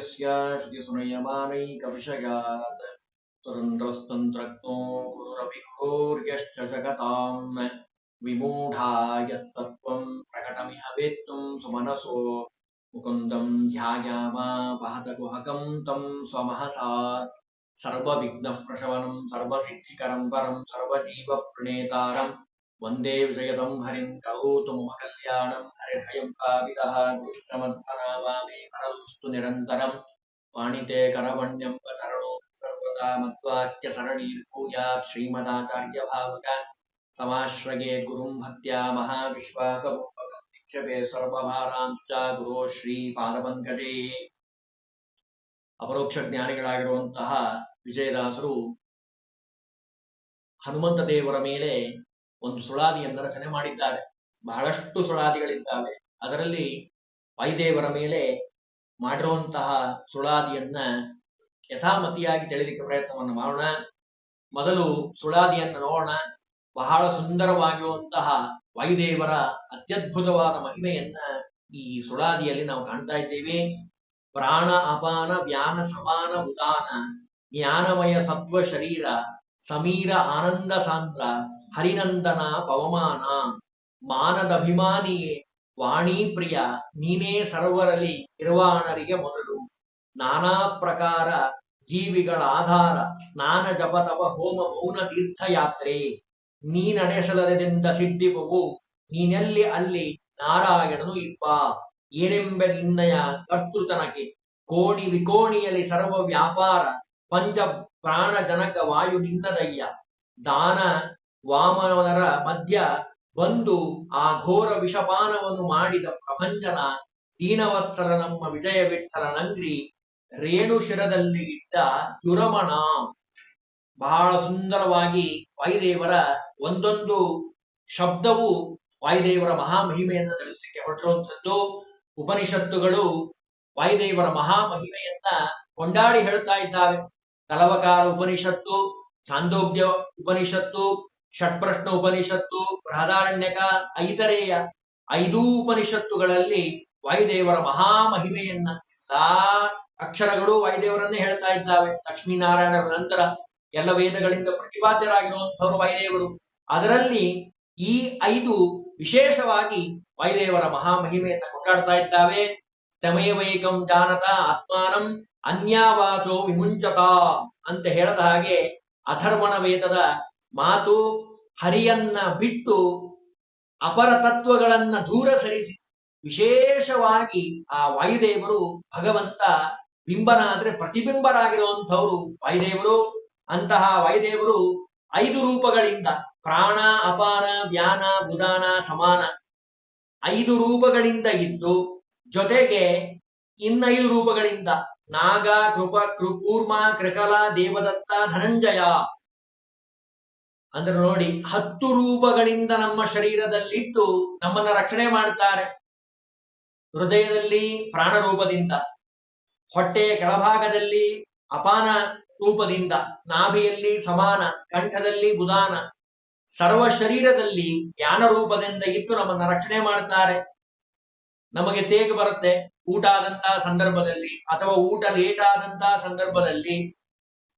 यस्य श्रुतिस्मृयमानैकविषयात् स्वतन्त्रस्तन्त्रज्ञो गुरुरभिघोर्यश्च जगताम् विमूढा यस्तत्त्वम् प्रकटमिह वेत्तुम् सुमनसो मुकुन्दम् ध्यायामा सर्वसिद्धिकरम् सर्वजीवप्रणेतारम् वन्दे विजयदं हरिं करोतु मम कल्याणं हरिर्हयं काविदः कृष्णमध्वनावामे परलुस्तु निरन्तरं वाणिते करवण्यं वचरणो सर्वदा मद्वाक्यसरणीर्भूयात् श्रीमदाचार्यभावक समाश्रये गुरुं भक्त्या महाविश्वासपूर्वकं निक्षेपे ಸರ್ವಭಾರಾಂಶ್ಚ ಗುರು ಶ್ರೀ ಪಾದಪಂಕಜೇ ಅಪರೋಕ್ಷ ಜ್ಞಾನಿಗಳಾಗಿರುವಂತಹ ವಿಜಯದಾಸರು ಹನುಮಂತ ದೇವರ ಮೇಲೆ ಒಂದು ಸುಳಾದಿಯನ್ನು ರಚನೆ ಮಾಡಿದ್ದಾರೆ. ಬಹಳಷ್ಟು ಸುಳಾದಿಗಳಿದ್ದಾವೆ. ಅದರಲ್ಲಿ ವೈದೇವರ ಮೇಲೆ ಮಾಡಿರುವಂತಹ ಸುಳಾದಿಯನ್ನ ಯಥಾಮತಿಯಾಗಿ ತಿಳಿಲಿಕ್ಕೆ ಪ್ರಯತ್ನವನ್ನು ಮಾಡೋಣ. ಮೊದಲು ಸುಳಾದಿಯನ್ನು ನೋಡೋಣ. ಬಹಳ ಸುಂದರವಾಗಿರುವಂತಹ ವೈದೇವರ ಅತ್ಯದ್ಭುತವಾದ ಮಹಿಮೆಯನ್ನ ಈ ಸುಳಾದಿಯಲ್ಲಿ ನಾವು ಕಾಣ್ತಾ ಇದ್ದೇವೆ. ಪ್ರಾಣ ಅಪಾನ ವ್ಯಾನ ಸಮಾನ ಉದಾನ ಜ್ಞಾನಮಯ ಸತ್ವ ಶರೀರ ಸಮೀರ ಆನಂದ ಸಾಂದ್ರ ಹರಿನಂದನ ಪವಮಾನ ಮಾನದಭಿಮಾನಿಯೇ ವಾಣಿ ಪ್ರಿಯ, ನೀನೇ ಸರ್ವರಲ್ಲಿ ನಿರ್ವಾಣರಿಗೆ ಮೊದಲು. ನಾನಾ ಪ್ರಕಾರ ಜೀವಿಗಳ ಆಧಾರ, ಸ್ನಾನ ಜಪ ತಪ ಹೋಮ ಮೌನ ತೀರ್ಥಯಾತ್ರೆ. ನೀ ನಡೆಸಲದಿಂದ ಸಿದ್ಧಿಪವು ನೀನೆಲ್ಲಿ ಅಲ್ಲಿ ನಾರಾಯಣನು ಇಪ್ಪ. ಏನೆಂಬ ನಿನ್ನಯ ಕರ್ತೃತನಕ್ಕೆ. ಕೋಣಿ ವಿಕೋಣಿಯಲ್ಲಿ ಸರ್ವ ವ್ಯಾಪಾರ ಪಂಚ ಪ್ರಾಣ ಜನಕ ವಾಯು ನಿನ್ನದಯ್ಯ ದಾನ ವಾಮನರ ಮಧ್ಯ ಬಂದು ಆ ಘೋರ ವಿಷಪಾನವನ್ನು ಮಾಡಿದ ಪ್ರಭಂಜನ ದೀನವತ್ಸರ ನಮ್ಮ ವಿಜಯ ನಂಗ್ರಿ ರೇಣು ಶಿರದಲ್ಲಿ ಇಟ್ಟ ಯುರಮಣ ಬಹಳ ಸುಂದರವಾಗಿ ವಾಯುದೇವರ ಒಂದೊಂದು ಶಬ್ದವು ವಾಯುದೇವರ ಮಹಾಮಹಿಮೆಯನ್ನು ತಿಳಿಸಲಿಕ್ಕೆ ಹೊರಟಿರುವಂಥದ್ದು ಉಪನಿಷತ್ತುಗಳು ವಾಯುದೇವರ ಮಹಾಮಹಿಮೆಯನ್ನ ಕೊಂಡಾಡಿ ಹೇಳ್ತಾ ಇದ್ದಾವೆ. ತಲವಕಾರ ಉಪನಿಷತ್ತು, ಚಾಂದೋಗ್ಯ ಉಪನಿಷತ್ತು ಷಟ್ಪ್ರಶ್ನ ಉಪನಿಷತ್ತು ಬೃಹದಾರಣ್ಯಕ, ಐತರೇಯ ಐದೂ ಉಪನಿಷತ್ತುಗಳಲ್ಲಿ ವಾಯುದೇವರ ಮಹಾಮಹಿಮೆಯನ್ನ ಎಲ್ಲಾ ಅಕ್ಷರಗಳು ವಾಯುದೇವರನ್ನೇ ಹೇಳ್ತಾ ಇದ್ದಾವೆ. ಲಕ್ಷ್ಮೀನಾರಾಯಣರ ನಂತರ ಎಲ್ಲ ವೇದಗಳಿಂದ ಪ್ರತಿಪಾದ್ಯರಾಗಿರುವಂಥವರು ವಾಯುದೇವರು. ಅದರಲ್ಲಿ ಈ ಐದು ವಿಶೇಷವಾಗಿ ವಾಯುದೇವರ ಮಹಾಮಹಿಮೆಯನ್ನ ಕೊಂಡಾಡ್ತಾ ಇದ್ದಾವೆ. ತಮೇವೈಕಂ ಜಾನತ ಆತ್ಮಾನಂ ಅನ್ಯಾವಾಚೋ ವಿಮುಂಚತ ಅಂತ ಹೇಳದ ಹಾಗೆ ಅಥರ್ವಣ ವೇದದ ಮಾತು ಹರಿಯನ್ನ ಬಿಟ್ಟು ಅಪರ ತತ್ವಗಳನ್ನ ದೂರ ಸರಿಸಿ ವಿಶೇಷವಾಗಿ ಆ ವಾಯುದೇವರು ಭಗವಂತ ಬಿಂಬನಾದ್ರೆ ಪ್ರತಿಬಿಂಬರಾಗಿರುವಂಥವ್ರು ವಾಯುದೇವರು. ಅಂತಹ ವಾಯುದೇವರು ಐದು ರೂಪಗಳಿಂದ ಪ್ರಾಣ, ಅಪಾನ ವ್ಯಾನ ಉದಾನ, ಸಮಾನ ಐದು ರೂಪಗಳಿಂದ ಇದ್ದು ಜೊತೆಗೆ ಇನ್ನೈದು ರೂಪಗಳಿಂದ ನಾಗ, ಕೃಪ, ಕೃ, ಕೂರ್ಮ, ಕೃಕಲ, ದೇವದತ್ತ, ಧನಂಜಯ ಅಂದ್ರೆ ನೋಡಿ, ಹತ್ತು ರೂಪಗಳಿಂದ ನಮ್ಮ ಶರೀರದಲ್ಲಿಟ್ಟು ನಮ್ಮನ್ನ ರಕ್ಷಣೆ ಮಾಡ್ತಾರೆ. ಹೃದಯದಲ್ಲಿ ಪ್ರಾಣ ರೂಪದಿಂದ, ಹೊಟ್ಟೆಯ ಕೆಳಭಾಗದಲ್ಲಿ ಅಪಾನ ರೂಪದಿಂದ, ನಾಭಿಯಲ್ಲಿ ಸಮಾನ, ಕಂಠದಲ್ಲಿ ಬುಧಾನ ಸರ್ವ ಶರೀರದಲ್ಲಿ ಜ್ಞಾನ ರೂಪದಿಂದ ಇಟ್ಟು ನಮ್ಮನ್ನ ರಕ್ಷಣೆ ಮಾಡ್ತಾರೆ. ನಮಗೆ ತೇಗ ಬರುತ್ತೆ ಊಟ ಆದಂತಹ ಸಂದರ್ಭದಲ್ಲಿ ಅಥವಾ ಊಟ ಲೇಟ್ ಆದಂತಹ ಸಂದರ್ಭದಲ್ಲಿ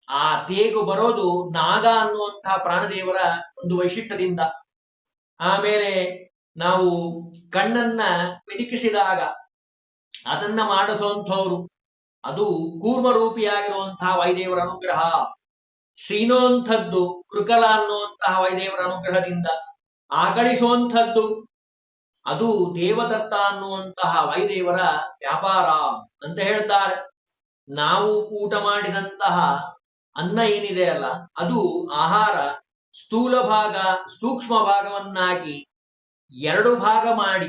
ಆ ತೇಗು ಬರೋದು ನಾಗ ಅನ್ನುವಂತಹ ಪ್ರಾಣದೇವರ ಒಂದು ವೈಶಿಷ್ಟ್ಯದಿಂದ. ಆಮೇಲೆ ನಾವು ಕಣ್ಣನ್ನ ಮಿಡಿಕಿಸಿದಾಗ ಅದನ್ನ ಮಾಡಿಸುವಂಥವ್ರು ಅದು ಕೂರ್ಮರೂಪಿಯಾಗಿರುವಂತಹ ವೈದೇವರ ಅನುಗ್ರಹ. ಶ್ರೀನೋಂಥದ್ದು ಕೃಕಲ ಅನ್ನುವಂತಹ ವೈದೇವರ ಅನುಗ್ರಹದಿಂದ ಆಕಳಿಸುವಂಥದ್ದು. ಅದು ದೇವದತ್ತ ಅನ್ನುವಂತಹ ವೈದೇವರ ವ್ಯಾಪಾರ ಅಂತ ಹೇಳ್ತಾರೆ. ನಾವು ಊಟ ಮಾಡಿದಂತಹ ಅನ್ನ ಏನಿದೆ ಅಲ್ಲ, ಅದು ಆಹಾರ, ಸ್ಥೂಲ ಭಾಗ, ಸೂಕ್ಷ್ಮ ಭಾಗವನ್ನಾಗಿ ಎರಡು ಭಾಗ ಮಾಡಿ,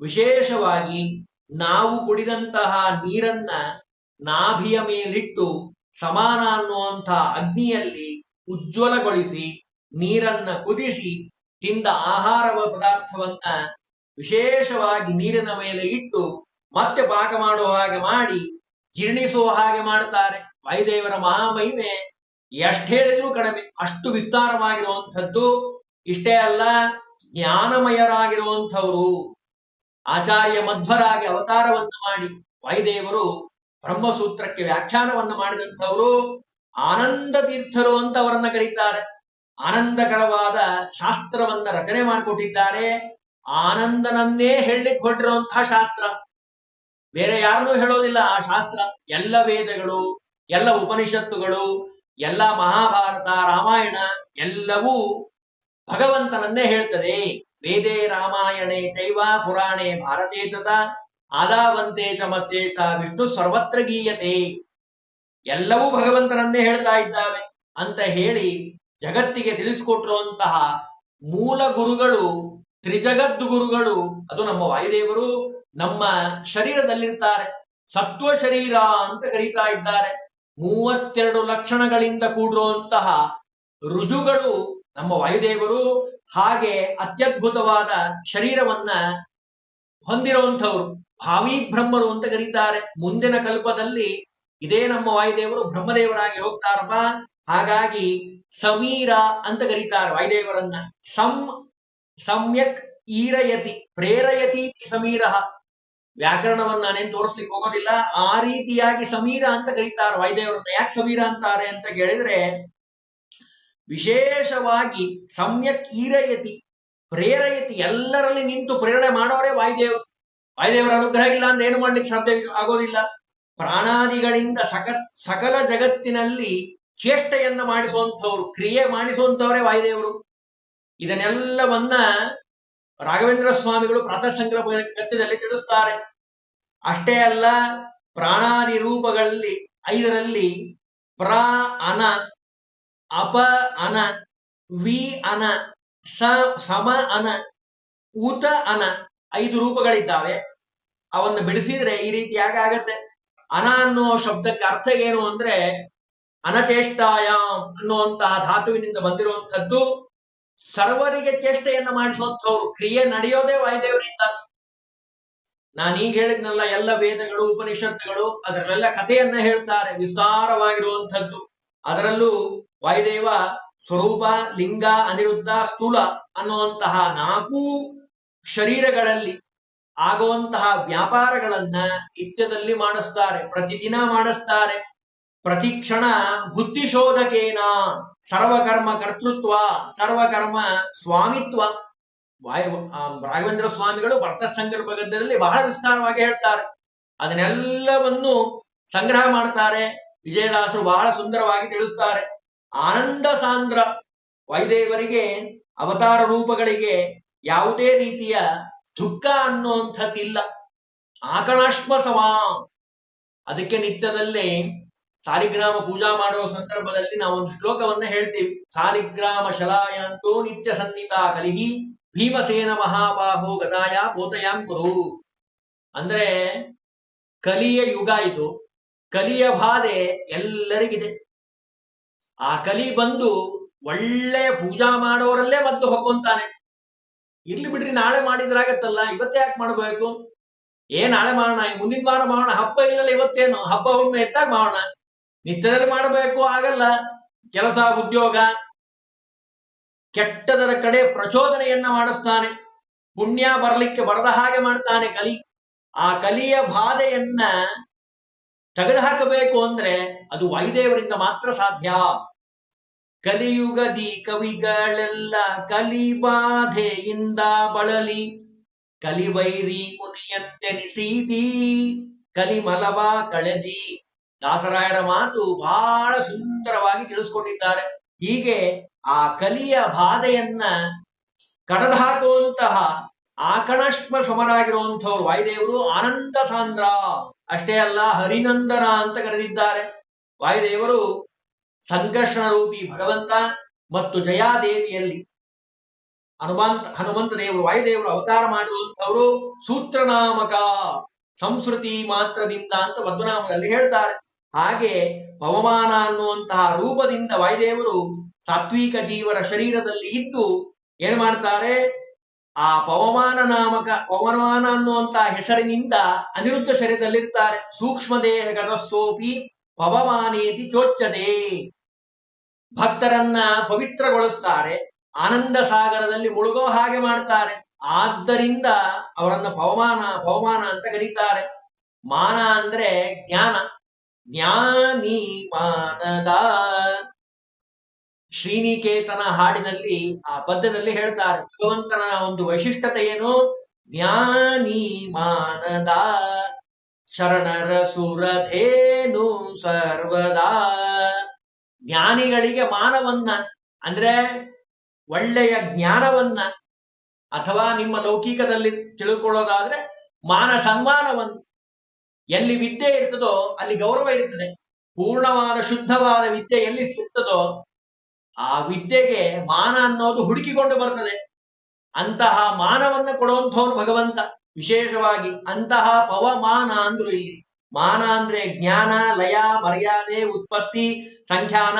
ವಿಶೇಷವಾಗಿ ನಾವು ಕುಡಿದಂತಹ ನೀರನ್ನ ನಾಭಿಯ ಮೇಲಿಟ್ಟು ಸಮಾನ ಅನ್ನುವಂತಹ ಅಗ್ನಿಯಲ್ಲಿ ಉಜ್ವಲಗೊಳಿಸಿ, ನೀರನ್ನ ಕುದಿಸಿ, ತಿಂದ ಆಹಾರ ಪದಾರ್ಥವನ್ನ ವಿಶೇಷವಾಗಿ ನೀರಿನ ಮೇಲೆ ಇಟ್ಟು ಮತ್ತೆ ಪಾಕ ಮಾಡುವ ಹಾಗೆ ಮಾಡಿ, ಜೀರ್ಣಿಸುವ ಹಾಗೆ ಮಾಡ್ತಾರೆ. ವಾಯುದೇವರ ಮಹಾಮಹಿಮೆ ಎಷ್ಟು ಹೇಳಿದ್ರು ಕಡಿಮೆ, ಅಷ್ಟು ವಿಸ್ತಾರವಾಗಿರುವಂಥದ್ದು ಇಷ್ಟೇ ಅಲ್ಲ, ಜ್ಞಾನಮಯರಾಗಿರುವಂಥವರು. ಆಚಾರ್ಯ ಮಧ್ವರಾಗಿ ಅವತಾರವನ್ನು ಮಾಡಿ ವಾಯುದೇವರು ಬ್ರಹ್ಮಸೂತ್ರಕ್ಕೆ ವ್ಯಾಖ್ಯಾನವನ್ನ ಮಾಡಿದಂಥವರು ಆನಂದ ತೀರ್ಥರು ಅಂತ ಅವರನ್ನ ಕರೀತಾರೆ. ಆನಂದಕರವಾದ ಶಾಸ್ತ್ರವನ್ನ ರಚನೆ ಮಾಡಿಕೊಟ್ಟಿದ್ದಾರೆ. ಆನಂದನನ್ನೇ ಹೇಳಲಿಕ್ಕೆ ಹೊರಟಿರುವಂತಹ ಶಾಸ್ತ್ರ. ಬೇರೆ ಯಾರನ್ನೂ ಹೇಳೋದಿಲ್ಲ ಆ ಶಾಸ್ತ್ರ. ಎಲ್ಲ ವೇದಗಳು ಎಲ್ಲ ಉಪನಿಷತ್ತುಗಳು, ಎಲ್ಲ ಮಹಾಭಾರತ, ರಾಮಾಯಣ ಎಲ್ಲವೂ ಭಗವಂತನನ್ನೇ ಹೇಳ್ತದೆ. ವೇದೇ ರಾಮಾಯಣೆ ಚೈವ ಪುರಾಣೆ ಭಾರತೇ ತದ ಆದಾವಂತೆ ಚ ಮತ್ತೆ ಚ, ವಿಷ್ಣು ಸರ್ವತ್ರ ಗೀಯತೆ. ಎಲ್ಲವೂ ಭಗವಂತನನ್ನೇ ಹೇಳ್ತಾ ಇದ್ದಾವೆ. ಅಂತ ಹೇಳಿ ಜಗತ್ತಿಗೆ ತಿಳಿಸಿಕೊಟ್ಟಿರುವಂತಹ ಮೂಲ ಗುರುಗಳು, ತ್ರಿಜಗದ್ದು ಗುರುಗಳು, ಅದು ನಮ್ಮ ವಾಯುದೇವರು ನಮ್ಮ ಶರೀರದಲ್ಲಿರ್ತಾರೆ. ಸತ್ವ ಶರೀರ ಅಂತ ಕರೀತಾ ಇದ್ದಾರೆ. ಮೂವತ್ತೆರಡು ಲಕ್ಷಣಗಳಿಂದ ಕೂಡಿರುವಂತಹ ರುಜುಗಳು ನಮ್ಮ ವಾಯುದೇವರು ಹಾಗೆ ಅತ್ಯದ್ಭುತವಾದ ಶರೀರವನ್ನ ಹೊಂದಿರುವಂಥವ್ರು. ಭಾವಿ ಬ್ರಹ್ಮರು ಅಂತ ಕರೀತಾರೆ. ಮುಂದಿನ ಕಲ್ಪದಲ್ಲಿ ಇದೇ ನಮ್ಮ ವಾಯುದೇವರು ಬ್ರಹ್ಮದೇವರಾಗಿ ಹೋಗ್ತಾರಪ್ಪ. ಹಾಗಾಗಿ ಸಮೀರ ಅಂತ ಕರೀತಾರೆ ವಾಯುದೇವರನ್ನ. ಸಂ, ಸಮ್ಯಕ್ ಈರಯತಿ ಪ್ರೇರಯತಿ ಸಮೀರ. ವ್ಯಾಕರಣವನ್ನ ನಾನೇನ್ ತೋರಿಸ್ಲಿಕ್ಕೆ ಹೋಗೋದಿಲ್ಲ. ಆ ರೀತಿಯಾಗಿ ಸಮೀರ ಅಂತ ಕರೀತಾರೆ ವಾಯುದೇವರನ್ನ ಯಾಕೆ ಸಮೀರ ಅಂತಾರೆ ಅಂತ ಕೇಳಿದ್ರೆ, ವಿಶೇಷವಾಗಿ ಸಮ್ಯಕ್ ಈರಯತಿ, ಪ್ರೇರಯತಿ, ಎಲ್ಲರಲ್ಲಿ ನಿಂತು ಪ್ರೇರಣೆ ಮಾಡೋರೇ ವಾಯುದೇವರು. ವಾಯುದೇವರ ಅನುಗ್ರಹ ಇಲ್ಲ ಅಂದ್ರೆ ಏನು ಮಾಡ್ಲಿಕ್ಕೆ ಸಾಧ್ಯ ಆಗೋದಿಲ್ಲ. ಪ್ರಾಣಾದಿಗಳಿಂದ ಸಕ ಸಕಲ ಜಗತ್ತಿನಲ್ಲಿ ಚೇಷ್ಟೆಯನ್ನ ಮಾಡಿಸುವಂಥವ್ರು, ಕ್ರಿಯೆ ಮಾಡಿಸುವಂತವರೇ ವಾಯುದೇವರು. ಇದನ್ನೆಲ್ಲವನ್ನ ರಾಘವೇಂದ್ರ ಸ್ವಾಮಿಗಳು ಪ್ರಾತಃ ಸಂಗ್ರಹ ಕತ್ತಿನಲ್ಲಿ ತಿಳಿಸ್ತಾರೆ. ಅಷ್ಟೇ ಅಲ್ಲ ಪ್ರಾಣಾದಿ ರೂಪಗಳಲ್ಲಿ ಐದರಲ್ಲಿ ಪ್ರ ಅನ ಅಪ ಅನ ವಿ ಅನ ಸ ಸಮ ಅನ ಊತ ಅನ ಐದು ರೂಪಗಳಿದ್ದಾವೆ. ಅವನ್ನ ಬಿಡಿಸಿದ್ರೆ ಈ ರೀತಿ ಯಾಕಾಗತ್ತೆ ಅನ ಅನ್ನೋ ಶಬ್ದಕ್ಕೆ ಅರ್ಥ ಏನು ಅಂದ್ರೆ ಅನಚೇಷ್ಟಾಯ ಅನ್ನುವಂತಹ ಧಾತುವಿನಿಂದ ಬಂದಿರುವಂಥದ್ದು ಸರ್ವರಿಗೆ ಚೇಷ್ಟೆಯನ್ನು ಮಾಡಿಸುವಂಥವ್ರು. ಕ್ರಿಯೆ ನಡೆಯೋದೇ ವಾಯುದೇವರಿಂದ. ನಾನೀಗ ಹೇಳಿದ್ನಲ್ಲ ಎಲ್ಲ ವೇದಗಳು, ಉಪನಿಷತ್ತುಗಳು, ಅದರಲ್ಲೆಲ್ಲ ಕಥೆಯನ್ನ ಹೇಳ್ತಾರೆ, ವಿಸ್ತಾರವಾಗಿರುವಂಥದ್ದು. ಅದರಲ್ಲೂ ವಾಯುದೇವ ಸ್ವರೂಪ, ಲಿಂಗ, ಅನಿರುದ್ಧ, ಸ್ಥೂಲ ಅನ್ನುವಂತಹ ನಾಲ್ಕು ಶರೀರಗಳಲ್ಲಿ ಆಗುವಂತಹ ವ್ಯಾಪಾರಗಳನ್ನ ನಿತ್ಯದಲ್ಲಿ ಮಾಡಿಸ್ತಾರೆ, ಪ್ರತಿದಿನ ಮಾಡಿಸ್ತಾರೆ. ಪ್ರತಿ ಕ್ಷಣ ಬುದ್ಧಿಶೋಧಕೇನ ಸರ್ವಕರ್ಮ ಕರ್ತೃತ್ವ, ಸರ್ವಕರ್ಮ ಸ್ವಾಮಿತ್ವ. ವಾಯು ರಾಘವೇಂದ್ರ ಸ್ವಾಮಿಗಳು ಭರತ ಗದ್ಯದಲ್ಲಿ ಬಹಳ ವಿಸ್ತಾರವಾಗಿ ಹೇಳ್ತಾರೆ. ಅದನ್ನೆಲ್ಲವನ್ನು ಸಂಗ್ರಹ ಮಾಡ್ತಾರೆ. ವಿಜಯದಾಸರು ಬಹಳ ಸುಂದರವಾಗಿ ತಿಳಿಸ್ತಾರೆ. ಆನಂದ ಸಾಂದ್ರ ವೈದೇವರಿಗೆ ಅವತಾರ ರೂಪಗಳಿಗೆ ಯಾವುದೇ ರೀತಿಯ ದುಃಖ ಅನ್ನುವಂಥದ್ದಿಲ್ಲ. ಆಕಣಾಶ್ಮ ಸಮ ಅದಕ್ಕೆ ನಿತ್ಯದಲ್ಲಿ ಸಾಲಿಗ್ರಾಮ ಪೂಜಾ ಮಾಡುವ ಸಂದರ್ಭದಲ್ಲಿ ನಾವು ಒಂದು ಶ್ಲೋಕವನ್ನ ಹೇಳ್ತೀವಿ. ಸಾಲಿಗ್ರಾಮ ಶಲಾಯಾಂತೋ ನಿತ್ಯ ಸನ್ನಿತ ಕಲಿಹಿ. ಭೀಮಸೇನ ಮಹಾಬಾಹೋ ಗದಾಯ ಭೂತಯಾಂ ಕುರು. ಅಂದ್ರೆ ಕಲಿಯ ಯುಗ ಇದು. ಕಲಿಯ ಬಾಧೆ ಎಲ್ಲರಿಗಿದೆ. ಆ ಕಲಿ ಬಂದು ಒಳ್ಳೆಯ ಪೂಜಾ ಮಾಡೋರಲ್ಲೇ ಮೊದಲು ಹೊಕ್ಕೊಂತಾನೆ. ಇರ್ಲಿ ಬಿಡ್ರಿ, ನಾಳೆ ಮಾಡಿದ್ರಾಗತ್ತಲ್ಲ, ಇವತ್ತೇ ಯಾಕೆ ಮಾಡಬೇಕು? ಏ, ನಾಳೆ ಮಾಡೋಣ ಮುಂದಿನ ವಾರ ಮಾಡೋಣ, ಹಬ್ಬ ಇಲ್ಲಲ್ಲ ಇವತ್ತೇನು? ಹಬ್ಬ ಒಮ್ಮೆ ಎತ್ತಾಗ ಮಾಡೋಣ. ನಿತ್ಯದಲ್ಲಿ ಮಾಡಬೇಕು, ಆಗಲ್ಲ. ಕೆಲಸ, ಉದ್ಯೋಗ. ಕೆಟ್ಟದರ ಕಡೆ ಪ್ರಚೋದನೆಯನ್ನ ಮಾಡಿಸ್ತಾನೆ. ಪುಣ್ಯ ಬರಲಿಕ್ಕೆ ಬರದ ಹಾಗೆ ಮಾಡ್ತಾನೆ ಕಲಿ. ಆ ಕಲಿಯ ಬಾಧೆಯನ್ನ ತೆಗೆದುಹಾಕಬೇಕು ಅಂದ್ರೆ ಅದು ವಾಯುದೇವರಿಂದ ಮಾತ್ರ ಸಾಧ್ಯ. ಕಲಿಯುಗದಿ ಕವಿಗಳೆಲ್ಲ ಕಲಿಬಾಧೆಯಿಂದ ಬಳಲಿ. ಕಲಿವೈರಿ ಮುನಿಯಂತೆನಿಸೀದಿ ಕಲಿಮಲವ ಕಳೆದಿ. ದಾಸರಾಯರ ಮಾತು ಬಹಳ ಸುಂದರವಾಗಿ ತಿಳಿಸ್ಕೊಟ್ಟಿದ್ದಾರೆ ಹೀಗೆ ಆ ಕಲಿಯ ಬಾಧೆಯನ್ನ ಕಡದ ಹಾಕುವಂತಹ ಆಕಣಶ್ಮ ಸಮರಾಗಿರುವಂಥವ್ರು ವಾಯುದೇವರು ಆನಂದ ಸಾಂದ್ರ. ಅಷ್ಟೇ ಅಲ್ಲ ಹರಿನಂದನ ಅಂತ ಕರೆದಿದ್ದಾರೆ. ವಾಯುದೇವರು ಸಂಕರ್ಷಣ ರೂಪಿ ಭಗವಂತ ಮತ್ತು ಜಯಾದೇವಿಯಲ್ಲಿ ಹನುಮಂತ ಹನುಮಂತ ದೇವರು, ವಾಯುದೇವರು ಅವತಾರ ಮಾಡಿರುವಂಥವರು ಸೂತ್ರನಾಮಕ, ಸಂಸ್ಕೃತಿ ಮಾತ್ರದಿಂದ ಅಂತ ಪದ್ಮನಾಮದಲ್ಲಿ ಹೇಳ್ತಾರೆ. ಹಾಗೆ ಪವಮಾನ ಅನ್ನುವಂತಹ ರೂಪದಿಂದ ವಾಯುದೇವರು ಸಾತ್ವಿಕ ಜೀವರ ಶರೀರದಲ್ಲಿ ಇದ್ದು ಏನ್ ಮಾಡ್ತಾರೆ? ಆ ಪವಮಾನ ನಾಮಕ, ಪವಮಾನ ಅನ್ನುವಂತಹ ಹೆಸರಿನಿಂದ ಅನಿರುದ್ಧ ಶರೀರದಲ್ಲಿರ್ತಾರೆ. ಸೂಕ್ಷ್ಮ ದೇಹ ಸೋಪಿ ಪವಮಾನೇತಿ ಚೋಚ್ಚದೆ. ಭಕ್ತರನ್ನ ಪವಿತ್ರಗೊಳಿಸ್ತಾರೆ. ಆನಂದ ಸಾಗರದಲ್ಲಿ ಮುಳುಗೋ ಹಾಗೆ ಮಾಡ್ತಾರೆ. ಆದ್ದರಿಂದ ಅವರನ್ನ ಪವಮಾನ ಪವಮಾನ ಅಂತ ಕರೀತಾರೆ. ಮಾನ ಅಂದ್ರೆ ಜ್ಞಾನ. ಜ್ಞಾನಿ ಮಾನದ ಶ್ರೀನಿಕೇತನ ಹಾಡಿನಲ್ಲಿ, ಆ ಪದ್ಯದಲ್ಲಿ ಹೇಳ್ತಾರೆ, ಭಗವಂತನ ಒಂದು ವೈಶಿಷ್ಟ್ಯತೆ ಏನು? ಜ್ಞಾನಿ ಮಾನದ ಶರಣರ ಸುರಧೇನು ಸರ್ವದಾ. ಜ್ಞಾನಿಗಳಿಗೆ ಮಾನವನ್ನ, ಅಂದ್ರೆ ಒಳ್ಳೆಯ ಜ್ಞಾನವನ್ನ, ಅಥವಾ ನಿಮ್ಮ ಲೌಕಿಕದಲ್ಲಿ ತಿಳ್ಕೊಳ್ಳೋದಾದ್ರೆ ಮಾನ ಸನ್ಮಾನವನ್ನು ಎಲ್ಲಿ ವಿದ್ಯೆ ಇರ್ತದೋ ಅಲ್ಲಿ ಗೌರವ ಇರ್ತದೆ. ಪೂರ್ಣವಾದ ಶುದ್ಧವಾದ ವಿದ್ಯೆ ಎಲ್ಲಿ ಸಿಗ್ತದೋ ಆ ವಿದ್ಯೆಗೆ ಮಾನ ಅನ್ನೋದು ಹುಡುಕಿಕೊಂಡು ಬರ್ತದೆ. ಅಂತಹ ಮಾನವನ್ನ ಕೊಡುವಂಥವನು ಭಗವಂತ. ವಿಶೇಷವಾಗಿ ಅಂತಹ ಪವಮಾನ ಅಂದ್ರು ಇಲ್ಲಿ. ಮಾನ ಅಂದ್ರೆ ಜ್ಞಾನ, ಲಯ, ಮರ್ಯಾದೆ, ಉತ್ಪತ್ತಿ, ಸಂಖ್ಯಾನ.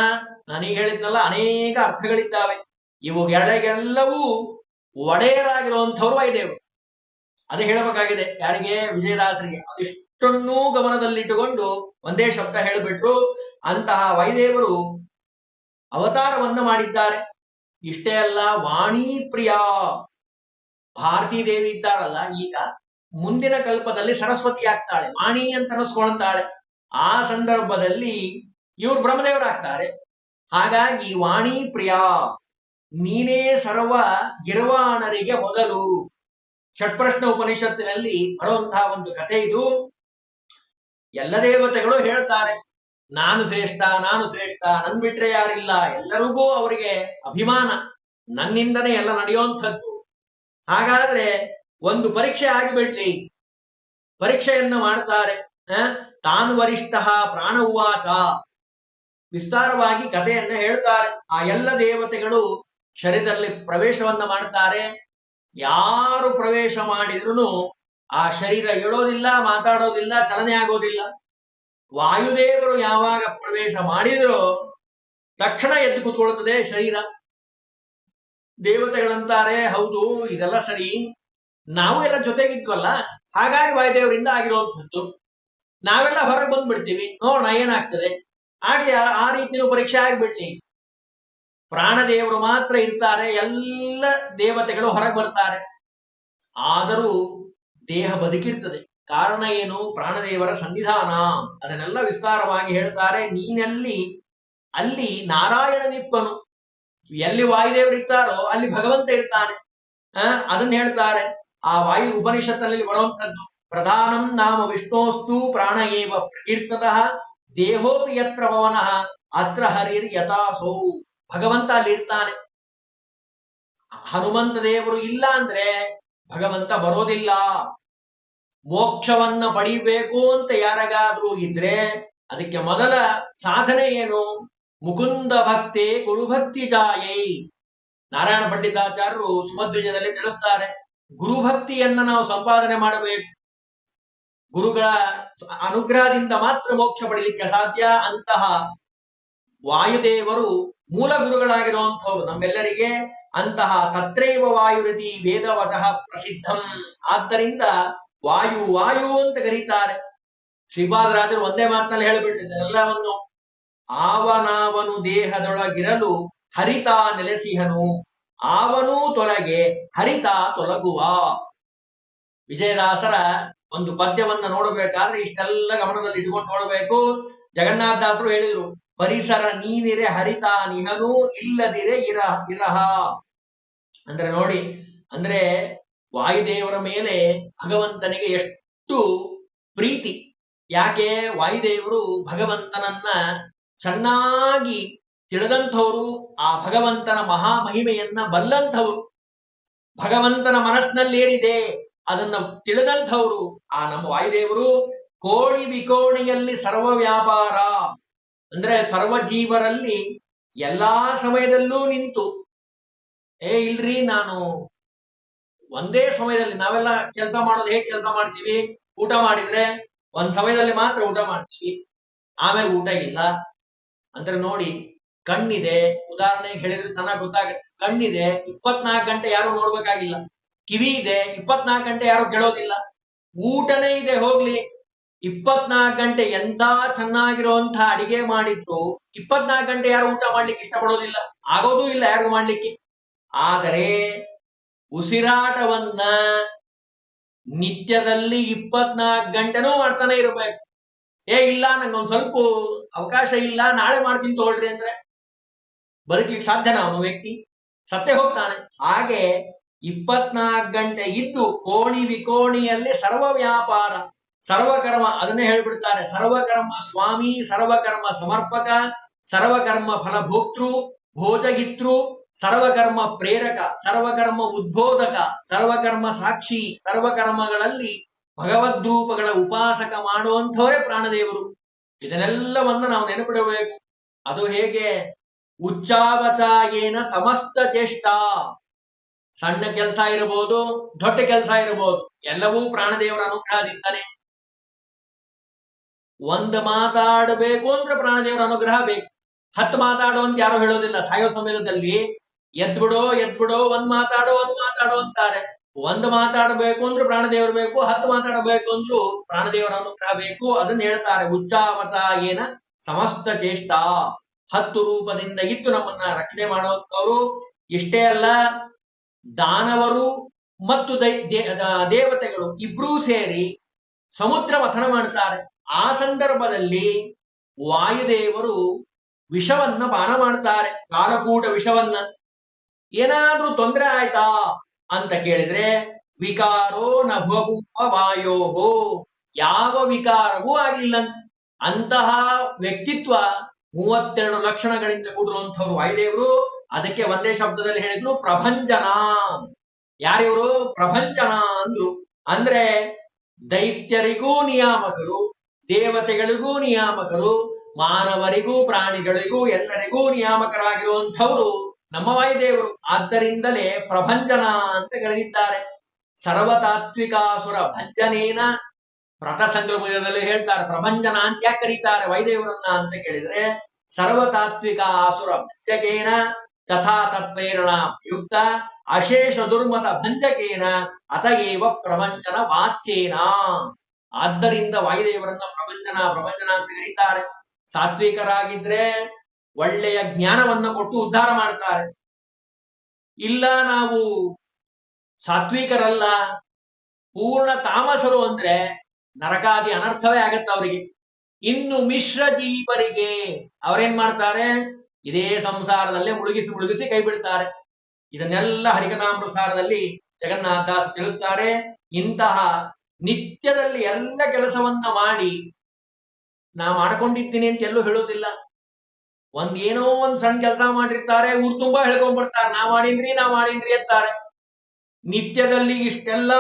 ನನಗೆ ಹೇಳಿದ್ನಲ್ಲ, ಅನೇಕ ಅರ್ಥಗಳಿದ್ದಾವೆ. ಇವುಗಳೆಲ್ಲವೂ ಒಡೆಯರಾಗಿರುವಂಥವ್ರು ವೈದೇವರು ಅದು ಹೇಳಬೇಕಾಗಿದೆ, ಯಾರಿಗೆ? ವಿಜಯದಾಸರಿಗೆ. ಅದೆಷ್ಟನ್ನೂ ಗಮನದಲ್ಲಿಟ್ಟುಕೊಂಡು ಒಂದೇ ಶಬ್ದ ಹೇಳಿಬಿಟ್ರು. ಅಂತಹ ವೈದೇವರು ಅವತಾರವನ್ನ ಮಾಡಿದ್ದಾರೆ. ಇಷ್ಟೇ ಅಲ್ಲ ವಾಣಿ ಪ್ರಿಯ ಭಾರತೀ ದೇವಿ ಇದ್ದಾಳಲ್ಲ, ಈಗ ಮುಂದಿನ ಕಲ್ಪದಲ್ಲಿ ಸರಸ್ವತಿ ಆಗ್ತಾಳೆ, ವಾಣಿ ಅಂತ ಅನಿಸ್ಕೊಳ್ತಾಳೆ ಆ ಸಂದರ್ಭದಲ್ಲಿ ಇವ್ರು ಬ್ರಹ್ಮದೇವರಾಗ್ತಾರೆ. ಹಾಗಾಗಿ ವಾಣಿ ಪ್ರಿಯ ನೀನೇ ಸರ್ವ ಗಿರ್ವಾಣರಿಗೆ ಮೊದಲು. ಷಟ್ಪ್ರಶ್ನ ಉಪನಿಷತ್ತಿನಲ್ಲಿ ಬರುವಂತಹ ಒಂದು ಕಥೆ ಇದು. ಎಲ್ಲ ದೇವತೆಗಳು ಹೇಳ್ತಾರೆ, ನಾನು ಶ್ರೇಷ್ಠ ನಾನು ಶ್ರೇಷ್ಠ, ನನ್ ಬಿಟ್ರೆ ಯಾರಿಲ್ಲ. ಎಲ್ಲರಿಗೂ ಅವರಿಗೆ ಅಭಿಮಾನ. ನನ್ನಿಂದನೇ ಎಲ್ಲ ನಡೆಯುವಂಥದ್ದು. ಹಾಗಾದ್ರೆ ಒಂದು ಪರೀಕ್ಷೆ ಆಗಿಬಿಡ್ಲಿ. ಪರೀಕ್ಷೆಯನ್ನ ಮಾಡ್ತಾರೆ ತಾನು ವರಿಷ್ಠ, ಪ್ರಾಣ ವಿಸ್ತಾರವಾಗಿ ಕಥೆಯನ್ನ ಹೇಳ್ತಾರೆ. ಆ ಎಲ್ಲ ದೇವತೆಗಳು ಶರೀರದಲ್ಲಿ ಪ್ರವೇಶವನ್ನ ಮಾಡ್ತಾರೆ. ಯಾರು ಪ್ರವೇಶ ಮಾಡಿದ್ರು ಆ ಶರೀರ ಏಳೋದಿಲ್ಲ, ಮಾತಾಡೋದಿಲ್ಲ, ಚಲನೆ ಆಗೋದಿಲ್ಲ. ವಾಯುದೇವರು ಯಾವಾಗ ಪ್ರವೇಶ ಮಾಡಿದರೋ ತಕ್ಷಣ ಎದ್ದು ಕೂತ್ಕೊಳ್ತದೆ ಶರೀರ. ದೇವತೆಗಳಂತಾರೆ, ಹೌದು, ಇದೆಲ್ಲ ಸರಿ. ನಾವು ಎಲ್ಲ ಜೊತೆಗಿದ್ವಲ್ಲ, ಹಾಗಾಗಿ ವಾಯುದೇವರಿಂದ ಆಗಿರುವಂಥದ್ದು. ನಾವೆಲ್ಲ ಹೊರಗೆ ಬಂದ್ಬಿಡ್ತೀವಿ, ನೋಡೋಣ ಏನಾಗ್ತದೆ. ಆಗ್ಲಿ ಆ- ರೀತಿಯೂ ಪರೀಕ್ಷೆ ಆಗ್ಬಿಡ್ಲಿ. ಪ್ರಾಣದೇವರು ಮಾತ್ರ ಇರ್ತಾರೆ, ಎಲ್ಲ ದೇವತೆಗಳು ಹೊರಗೆ ಬರ್ತಾರೆ. ಆದರೂ ದೇಹ ಬದುಕಿರ್ತದೆ. ಕಾರಣ ಏನು? ಪ್ರಾಣದೇವರ ಸನ್ನಿಧಾನ. ಅದನ್ನೆಲ್ಲ ವಿಸ್ತಾರವಾಗಿ ಹೇಳ್ತಾರೆ. ನೀನಲ್ಲಿ, ಅಲ್ಲಿ ನಾರಾಯಣನಿಪ್ಪನು ಎಲ್ಲಿ ವಾಯುದೇವರು ಇರ್ತಾರೋ, ಅಲ್ಲಿ ಭಗವಂತ ಇರ್ತಾನೆ. ಆ ಅದನ್ನ ಹೇಳ್ತಾರೆ. ಆ ವಾಯು ಉಪನಿಷತ್ತಿನಲ್ಲಿ ಬರುವಂಥದ್ದು ಪ್ರಧಾನಂ ನಾಮ ವಿಷ್ಣೋಸ್ತು ಪ್ರಾಣ ಏವ ಪ್ರಕೀರ್ತತಃ, ದೇಹೋಪಿ ಯತ್ರ ಪವನಃ ಅತ್ರ ಹರಿರ್ ಯಥಾಸೌ. ಭಗವಂತ ಅಲ್ಲಿ ಇರ್ತಾನೆ ಹನುಮಂತ ದೇವರು ಇಲ್ಲ ಅಂದ್ರೆ ಭಗವಂತ ಬರೋದಿಲ್ಲ. ಮೋಕ್ಷವನ್ನ ಪಡಿಬೇಕು ಅಂತ ಯಾರಿಗಾದ್ರೂ ಇದ್ರೆ ಅದಕ್ಕೆ ಮೊದಲ ಸಾಧನೆ ಏನು? ಮುಕುಂದ ಭಕ್ತಿ ಗುರುಭಕ್ತಿ ಜಾಯೈ. ನಾರಾಯಣ ಪಂಡಿತಾಚಾರ್ಯರು ಸುಮಧ್ವಿಜದಲ್ಲಿ ತಿಳಿಸ್ತಾರೆ ಗುರುಭಕ್ತಿಯನ್ನ ನಾವು ಸಂಪಾದನೆ ಮಾಡಬೇಕು. ಗುರುಗಳ ಅನುಗ್ರಹದಿಂದ ಮಾತ್ರ ಮೋಕ್ಷ ಪಡಿಲಿಕ್ಕೆ ಸಾಧ್ಯ ಅಂತಹ ವಾಯುದೇವರು ಮೂಲ ಗುರುಗಳಾಗಿರುವಂಥವ್ರು ನಮ್ಮೆಲ್ಲರಿಗೆ. ಅಂತಹ ತತ್ರೈವ ವಾಯುರತಿ ವೇದವಶಃ ಪ್ರಸಿದ್ಧಂ. ಆದ್ದರಿಂದ ವಾಯು ವಾಯು ಅಂತ ಕರೀತಾರೆ. ಶ್ರೀಪಾದರಾಜರು ಒಂದೇ ಮಾತಿನಲ್ಲಿ ಹೇಳಿಬಿಟ್ಟಿದ್ದಾರೆ, ಎಲ್ಲವನ್ನು. ಆವನಾವನು ದೇಹದೊಳಗಿರಲು ಹರಿತ ನೆಲೆಸಿಹನು. ಆವನೂ ತೊಲಗೆ, ಹರಿತ ತೊಲಗುವ. ವಿಜಯದಾಸರ ಒಂದು ಪದ್ಯವನ್ನ ನೋಡಬೇಕಾದ್ರೆ ಇಷ್ಟೆಲ್ಲ ಗಮನದಲ್ಲಿ ಇಟ್ಕೊಂಡು ನೋಡಬೇಕು ಜಗನ್ನಾಥದಾಸರು ಹೇಳಿದ್ರು ಪರಿಸರ ನೀನಿರೆ ಹರಿತ ನಿನಗೂ ಇಲ್ಲದಿರೆ ಇರ, ಇರಹ. ಅಂದ್ರೆ ನೋಡಿ, ಅಂದ್ರೆ ವಾಯುದೇವರ ಮೇಲೆ ಭಗವಂತನಿಗೆ ಎಷ್ಟು ಪ್ರೀತಿ. ಯಾಕೆ? ವಾಯುದೇವರು ಭಗವಂತನನ್ನ ಚೆನ್ನಾಗಿ ತಿಳಿದಂಥವ್ರು, ಆ ಭಗವಂತನ ಮಹಾ ಮಹಿಮೆಯನ್ನ ಬಲ್ಲಂಥವ್ರು. ಭಗವಂತನ ಮನಸ್ಸಿನಲ್ಲಿ ಏನಿದೆ ಅದನ್ನ ತಿಳಿದಂಥವ್ರು. ಆ ನಮ್ಮ ವಾಯುದೇವರು ಕೋಳಿ ವಿಕೋಣಿಯಲ್ಲಿ ಸರ್ವ ವ್ಯಾಪಾರ ಅಂದ್ರೆ ಸರ್ವ ಜೀವರಲ್ಲಿ ಎಲ್ಲಾ ಸಮಯದಲ್ಲೂ ನಿಂತು, ಏ, ಇಲ್ರಿ, ನಾನು ಒಂದೇ ಸಮಯದಲ್ಲಿ ನಾವೆಲ್ಲ ಕೆಲಸ ಮಾಡೋದು ಹೇಗೆ ಕೆಲಸ ಮಾಡ್ತೀವಿ? ಊಟ ಮಾಡಿದ್ರೆ ಒಂದ್ ಸಮಯದಲ್ಲಿ ಮಾತ್ರ ಊಟ ಮಾಡ್ತೀವಿ. ಆಮೇಲೆ ಊಟ ಇಲ್ಲ. ಅಂದ್ರೆ ನೋಡಿ, ಕಣ್ಣಿದೆ. ಉದಾಹರಣೆಗೆ ಹೇಳಿದ್ರೆ ಚೆನ್ನಾಗಿ ಗೊತ್ತಾಗುತ್ತೆ ಕಣ್ಣಿದೆ ಇಪ್ಪತ್ನಾಲ್ಕು ಗಂಟೆ ಯಾರು ನೋಡ್ಬೇಕಾಗಿಲ್ಲ. ಕಿವಿ ಇದೆ ಇಪ್ಪತ್ನಾಲ್ಕು ಗಂಟೆ ಯಾರು ಕೇಳೋದಿಲ್ಲ. ಊಟನೇ ಇದೆ, ಹೋಗ್ಲಿ. ಇಪ್ಪತ್ನಾಲ್ಕು ಗಂಟೆ ಎಂತ ಚೆನ್ನಾಗಿರುವಂತಹ ಅಡಿಗೆ ಮಾಡಿದ್ರು ಇಪ್ಪತ್ನಾಲ್ಕು ಗಂಟೆ ಯಾರು ಊಟ ಮಾಡ್ಲಿಕ್ಕೆ ಇಷ್ಟಪಡೋದಿಲ್ಲ. ಆಗೋದೂ ಇಲ್ಲ ಯಾರಿಗೂ ಮಾಡ್ಲಿಕ್ಕೆ. ಆದರೆ ಉಸಿರಾಟವನ್ನ ನಿತ್ಯದಲ್ಲಿ ಇಪ್ಪತ್ನಾಲ್ಕು ಗಂಟೆನೂ ಮಾಡ್ತಾನೆ ಇರ್ಬೇಕು. ಏ, ಇಲ್ಲ, ನಂಗೊಂದ್ ಸ್ವಲ್ಪ ಅವಕಾಶ ಇಲ್ಲ, ನಾಳೆ ಮಾಡ್ತೀನಿ ತಗೊಳ್ರಿ ಅಂದ್ರೆ. ಬದುಕ್ಲಿಕ್ಕೆ ಸಾಧ್ಯನ ಅವನು ವ್ಯಕ್ತಿ? ಸತ್ತೇ ಹೋಗ್ತಾನೆ. ಹಾಗೆ ಇಪ್ಪತ್ನಾಲ್ಕು ಗಂಟೆ ಇದ್ದು ಕೋಣಿ ವಿಕೋಣಿಯಲ್ಲಿ ಸರ್ವ ವ್ಯಾಪಾರ ಸರ್ವಕರ್ಮ ಅದನ್ನೇ ಹೇಳ್ಬಿಡ್ತಾರೆ. ಸರ್ವಕರ್ಮ ಸ್ವಾಮಿ, ಸರ್ವಕರ್ಮ ಸಮರ್ಪಕ, ಸರ್ವಕರ್ಮ ಫಲಭೋಕ್ತೃ ಭೋಜಗಿತೃ ಸರ್ವಕರ್ಮ ಪ್ರೇರಕ, ಸರ್ವಕರ್ಮ ಉದ್ಬೋಧಕ, ಸರ್ವಕರ್ಮ ಸಾಕ್ಷಿ, ಸರ್ವಕರ್ಮಗಳಲ್ಲಿ ಭಗವದ್ರೂಪಗಳ ಉಪಾಸಕ ಮಾಡುವಂಥವರೇ ಪ್ರಾಣದೇವರು. ಇದನ್ನೆಲ್ಲವನ್ನ ನಾವು ನೆನಪಿಡಬೇಕು. ಅದು ಹೇಗೆ? ಉಚ್ಚಾವಚಾಯೇನ ಸಮಸ್ತ ಚೇಷ್ಟ. ಸಣ್ಣ ಕೆಲಸ ಇರಬಹುದು ದೊಡ್ಡ ಕೆಲಸ ಇರಬಹುದು ಎಲ್ಲವೂ ಪ್ರಾಣದೇವರ ಅನುಗ್ರಹದಿಂದನೇ. ಒಂದ್ ಮಾತಾಡಬೇಕು ಅಂದ್ರೆ ಪ್ರಾಣದೇವರ ಅನುಗ್ರಹ ಬೇಕು. ಹತ್ತು ಮಾತಾಡೋ ಅಂತ ಯಾರು ಹೇಳೋದಿಲ್ಲ. ಸಾಯೋ ಸಮಯದಲ್ಲಿ ಎದ್ಬಿಡೋ ಎದ್ಬಿಡೋ, ಒಂದ್ ಮಾತಾಡೋ ಒಂದ್ ಮಾತಾಡೋ ಅಂತಾರೆ. ಒಂದು ಮಾತಾಡಬೇಕು ಅಂದ್ರೆ ಪ್ರಾಣದೇವರು ಬೇಕು, ಹತ್ತು ಮಾತಾಡಬೇಕು ಅಂದ್ರು ಪ್ರಾಣದೇವರ ಅನುಗ್ರಹ ಬೇಕು. ಅದನ್ನ ಹೇಳ್ತಾರೆ ಉಚ್ಚಾವಚಾಯೇನ ಸಮಸ್ತ ಚೇಷ್ಟ ಹತ್ತು ರೂಪದಿಂದ ಇದ್ದು ನಮ್ಮನ್ನ ರಕ್ಷಣೆ ಮಾಡುವಂತವರು ಇಷ್ಟೇ ಅಲ್ಲ, ದಾನವರು ಮತ್ತು ದೇವತೆಗಳು ಇಬ್ರೂ ಸೇರಿ ಸಮುದ್ರ ಮಥನ ಮಾಡ್ತಾರೆ. ಆ ಸಂದರ್ಭದಲ್ಲಿ ವಾಯುದೇವರು ವಿಷವನ್ನ ಪಾನ ಮಾಡ್ತಾರೆ, ಕಾಲಕೂಟ ವಿಷವನ್ನ. ಏನಾದ್ರೂ ತೊಂದರೆ ಆಯ್ತಾ ಅಂತ ಕೇಳಿದ್ರೆ, ವಿಕಾರೋ ನಭೂಪ ವಾಯೋಹೋ ಯಾವ ವಿಕಾರವೂ ಆಗಿಲ್ಲ ಅಂತಹ ವ್ಯಕ್ತಿತ್ವ ಮೂವತ್ತೆರಡು ಲಕ್ಷಣಗಳಿಂದ ಕೂಡಿರುವಂತವ್ರು ವಾಯುದೇವರು, ಅದಕ್ಕೆ ಒಂದೇ ಶಬ್ದದಲ್ಲಿ ಹೇಳಿದ್ರು, ಪ್ರಭಂಜನ. ಯಾರಿವರು ಪ್ರಭಂಜನ ಅಂದ್ರು. ಅಂದ್ರೆ ದೈತ್ಯರಿಗೂ ನಿಯಾಮಕರು ದೇವತೆಗಳಿಗೂ ನಿಯಾಮಕರು, ಮಾನವರಿಗೂ, ಪ್ರಾಣಿಗಳಿಗೂ, ಎಲ್ಲರಿಗೂ ನಿಯಾಮಕರಾಗಿರುವಂಥವರು ನಮ್ಮ ವಾಯುದೇವರು. ಆದ್ದರಿಂದಲೇ ಪ್ರಭಂಜನ ಅಂತ ಕರೆದಿದ್ದಾರೆ. ಸರ್ವತಾತ್ವಿಕಾಸುರ ಭಂಜನೇನ ವ್ರತ ಸಂಕಲ್ಪದಲ್ಲಿ ಹೇಳ್ತಾರೆ. ಪ್ರಭಂಜನ ಅಂತ ಯಾಕೆ ಕರೀತಾರೆ? ವೈದೇವರನ್ನ ಅಂತ ಕೇಳಿದ್ರೆ ಸರ್ವತಾತ್ವಿಕ ಆಸುರ ಭಂಜಕೇನ ತಥಾ ತತ್ಪ್ರೇರಣಾ ಯುಕ್ತ ಅಶೇಷ ದುರ್ಮತ ಭಂಜಕೇನ ಅತಯೇವ ಪ್ರಭಂಜನ ವಾಚ್ಯೇನ. ಆದ್ದರಿಂದ ವಾಯುದೇವರನ್ನ ಪ್ರಭಂಜನ ಪ್ರಭಂಜನ ಅಂತ ಕರೀತಾರೆ ಸಾತ್ವಿಕರಾಗಿದ್ರೆ ಒಳ್ಳೆಯ ಜ್ಞಾನವನ್ನ ಕೊಟ್ಟು ಉದ್ಧಾರ ಮಾಡ್ತಾರೆ. ಇಲ್ಲ ನಾವು ಸಾತ್ವಿಕರಲ್ಲ, ಪೂರ್ಣ ತಾಮಸರು ಅಂದ್ರೆ ನರಕಾದಿ ಅನರ್ಥವೇ ಆಗತ್ತ ಅವರಿಗೆ. ಇನ್ನು ಮಿಶ್ರ ಜೀವರಿಗೆ ಅವರೇನ್ ಮಾಡ್ತಾರೆ? ಇದೇ ಸಂಸಾರದಲ್ಲೇ ಮುಳುಗಿಸಿ ಮುಳುಗಿಸಿ ಕೈ ಬಿಡ್ತಾರೆ. ಇದನ್ನೆಲ್ಲ ಹರಿಕಥಾಮೃತಸಾರದಲ್ಲಿ ಜಗನ್ನಾಥದಾಸ್ ತಿಳಿಸ್ತಾರೆ. ಇಂತಹ ನಿತ್ಯದಲ್ಲಿ ಎಲ್ಲ ಕೆಲಸವನ್ನ ಮಾಡಿ ನಾ ಮಾಡ್ಕೊಂಡಿದ್ದೀನಿ ಅಂತ ಎಲ್ಲೂ ಹೇಳೋದಿಲ್ಲ. ಒಂದ್ ಏನೋ ಒಂದ್ ಸಣ್ಣ ಕೆಲಸ ಮಾಡಿರ್ತಾರೆ, ಊರ್ ತುಂಬಾ ಹೇಳ್ಕೊಂಡ್ಬಿಡ್ತಾರೆ, ನಾ ಮಾಡೀನ್ರಿ ನಾ ಮಾಡೀನ್ರಿ ಅಂತಾರೆ. ನಿತ್ಯದಲ್ಲಿ ಇಷ್ಟೆಲ್ಲ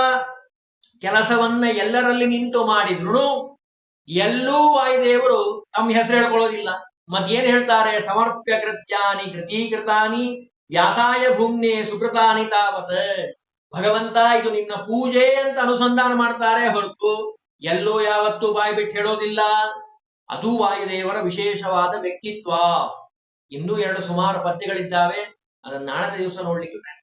ಕೆಲಸವನ್ನ ಎಲ್ಲರಲ್ಲಿ ನಿಂತು ಮಾಡಿದ್ರು ಎಲ್ಲೂ ವಾಯುದೇವರು ತಮ್ಮ ಹೆಸರು ಹೇಳ್ಕೊಳ್ಳೋದಿಲ್ಲ. ಮತ್ತೇನ್ ಹೇಳ್ತಾರೆ? ಸಮರ್ಪ್ಯ ಕೃತ್ಯಾನಿ ಕೃತೀಕೃತಾನಿ ವ್ಯಾಸಾಯ ಭೂಮ್ನೆ ಸುಕೃತಾನಿ ತಾವತ್. ಭಗವಂತ ಇದು ನಿನ್ನ ಪೂಜೆ ಅಂತ ಅನುಸಂಧಾನ ಮಾಡ್ತಾರೆ ಹೊರತು ಎಲ್ಲೋ ಯಾವತ್ತೂ ಬಾಯಿ ಬಿಟ್ಟು ಹೇಳೋದಿಲ್ಲ. ಅದು ವಾಯುದೇವರ ವಿಶೇಷವಾದ ವ್ಯಕ್ತಿತ್ವ. ಇನ್ನೂ ಎರಡು ಸುಮಾರು ಪದ್ಯಗಳಿದ್ದಾವೆ. ಅದನ್ನ ನಾಳೆ ದಿವಸ ನೋಡ್ಲಿಕ್ಕೆ